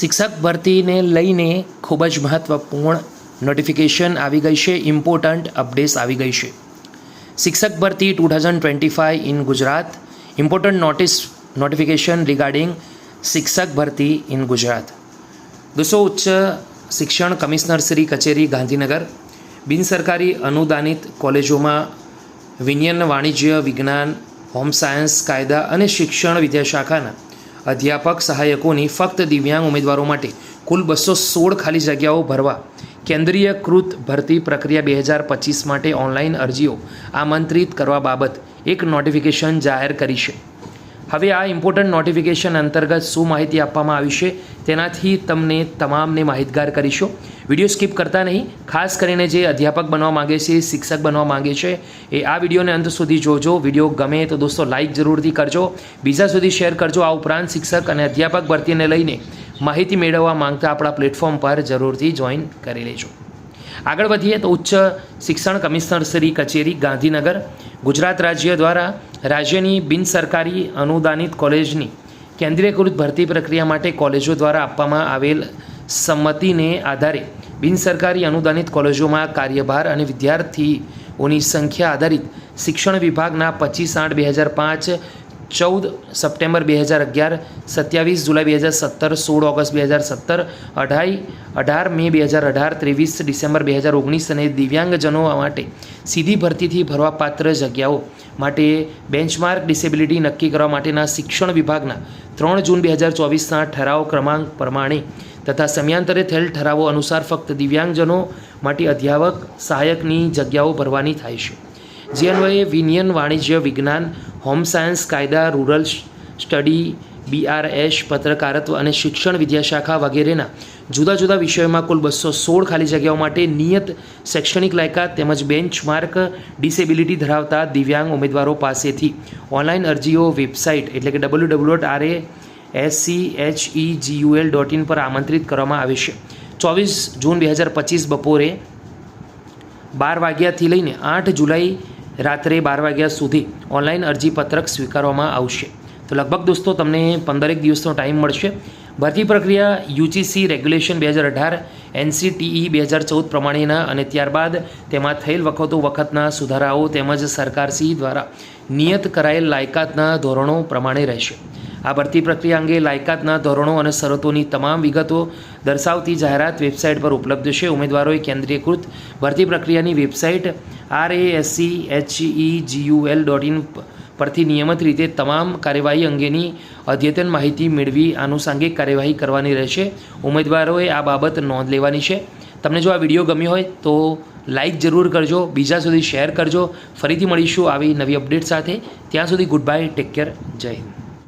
શિક્ષક ભરતીને લઈને ખૂબ જ મહત્ત્વપૂર્ણ નોટિફિકેશન આવી ગઈ છે ઇમ્પોર્ટન્ટ અપડેટ્સ આવી ગઈ છે. શિક્ષક ભરતી two thousand twenty five in Gujarat. Important notice notification regarding શિક્ષક ભરતી ઇન ગુજરાત. દોસ્તો, ઉચ્ચ શિક્ષણ કમિશનર શ્રી કચેરી, ગાંધીનગર. બિનસરકારી અનુદાનિત કોલેજોમાં વિજ્ઞાન, વાણિજ્ય, વિજ્ઞાન હોમ સાયન્સ કાયદા અને શિક્ષણ વિદ્યાશાખાના અધ્યાપક સહાયકોની ફક્ત દિવ્યાંગ ઉમેદવારો માટે કુલ બસો સોળ ખાલી જગ્યાઓ ભરવા. કેન્દ્રીયકૃત ભરતી પ્રક્રિયા બે હજાર પચીસ માટે ઓનલાઈન અરજીઓ આમંત્રિત કરવા બાબત એક નોટિફિકેશન જાહેર કરી છે. હવે આ ઇમ્પોર્ટન્ટ નોટિફિકેશન અંતર્ગત શું માહિતી આપવામાં આવી છે, તેનાથી તમને તમામને માહિતગાર કરીશું. વીડિયો સ્કીપ કરતા નહીં, ખાસ કરીને જે અધ્યાપક બનવા માગે છે, શિક્ષક બનવા માગે છે, એ આ વિડીયોને અંત સુધી જોજો. વીડિયો ગમે તો દોસ્તો લાઇક જરૂરથી કરજો. બીજા સુધી શેર કરજો. આ ઉપરાંત શિક્ષક અને અધ્યાપક ભરતીને લઈને માહિતી મેળવવા માંગતા આપણા પ્લેટફોર્મ પર જરૂરથી જોઈન કરી લેજો. આગળ વધીએ તો ઉચ્ચ શિક્ષણ કમિશનર શ્રી કચેરી ગાંધીનગર. ગુજરાત રાજ્ય દ્વારા રાજ્યની બિનસરકારી અનુદાનિત કોલેજની કેન્દ્રીયકૃત ભરતી પ્રક્રિયા માટે કોલેજો દ્વારા આપવામાં આવેલ સંમતિને આધારે બિનસરકારી અનુદાનિત કોલેજોમાં કાર્યભાર અને વિદ્યાર્થીઓની સંખ્યા આધારિત શિક્ષણ વિભાગના પચીસ આઠ બે હજાર પાંચ ચૌદ સપ્ટેમ્બર બે હજાર અગિયાર, સત્યાવીસ જુલાઈ બે હજાર સત્તર, સોળ ઓગસ્ટ બે હજાર સત્તર, અઢાઈ, અઢાર મે બે હજાર અઢાર, ત્રેવીસ ડિસેમ્બર બે હજાર ઓગણીસ અને દિવ્યાંગજનો માટે સીધી ભરતીથી ભરવાપાત્ર જગ્યાઓ માટે બેન્ચમાર્ક ડિસેબિલિટી નક્કી કરવા માટેના શિક્ષણ વિભાગના ત્રણ જૂન બે હજાર ચોવીસના ઠરાવ ક્રમાંક પ્રમાણે તથા સમયાંતરે થયેલ ઠરાવો અનુસાર ફક્ત દિવ્યાંગજનો માટે અધ્યાપક સહાયકની જગ્યાઓ ભરવાની થાય છે. જે અન્વયે વિનિયન વાણિજ્ય વિજ્ઞાન, હોમ સાયન્સ, કાયદા, રૂરલ સ્ટડી બીઆરએસ પત્રકારત્વ અને શિક્ષણ વિદ્યાશાખા વગેરેના જુદા જુદા વિષયોમાં કુલ બસો સોળ ખાલી જગ્યાઓ માટે નિયત શૈક્ષણિક લાયકાત તેમજ બેન્ચમાર્ક ડિસેબિલિટી ધરાવતા દિવ્યાંગ ઉમેદવારો પાસેથી ઓનલાઈન અરજીઓ, વેબસાઇટ એટલે કે W W dot S C H E GUL dot in પર આમંત્રિત કરવામાં આવે છે. ચોવીસ જૂન બે હજાર પચીસ બપોરે બાર વાગ્યાથી લઈને આઠ જુલાઈ રાત્રે બાર વાગ્યા સુધી ઓનલાઈન અરજીપત્રક સ્વીકારવામાં આવશે. તો લગભગ દોસ્તો તમને પંદરેક દિવસનો ટાઈમ મળશે. ભરતી પ્રક્રિયા યુજીસી રેગ્યુલેશન બે હજાર અઢાર, એનસીટીઈ બે હજાર ચૌદ પ્રમાણેના અને ત્યારબાદ તેમાં થયેલ વખતો વખતના સુધારાઓ તેમજ સરકારશ્રી દ્વારા નિયત કરાયેલ લાયકાતના ધોરણો પ્રમાણે રહેશે. આ ભરતી પ્રક્રિયા અંગે લાયકાતના ધોરણો અને શરતોની તમામ વિગતો દર્શાવતી જાહેરાત વેબસાઇટ પર ઉપલબ્ધ છે. ઉમેદવારોએ કેન્દ્રીયકૃત ભરતી પ્રક્રિયાની website R A SC HE GUL dot in પરથી નિયમિત રીતે તમામ કાર્યવાહી અંગેની અદ્યતન માહિતી મેળવી આનુષાંગિક કાર્યવાહી કરવાની રહેશે. ઉમેદવારોએ આ બાબત નોંધ લેવાની છે. તમને જો આ વીડિયો ગમ્યો હોય તો લાઇક જરૂર કરજો, બીજા સુધી શેર કરજો. ફરીથી મળીશું આવી નવી અપડેટ સાથે. ત્યાં સુધી ગુડ બાય ટેક કેર જય હિન્દ.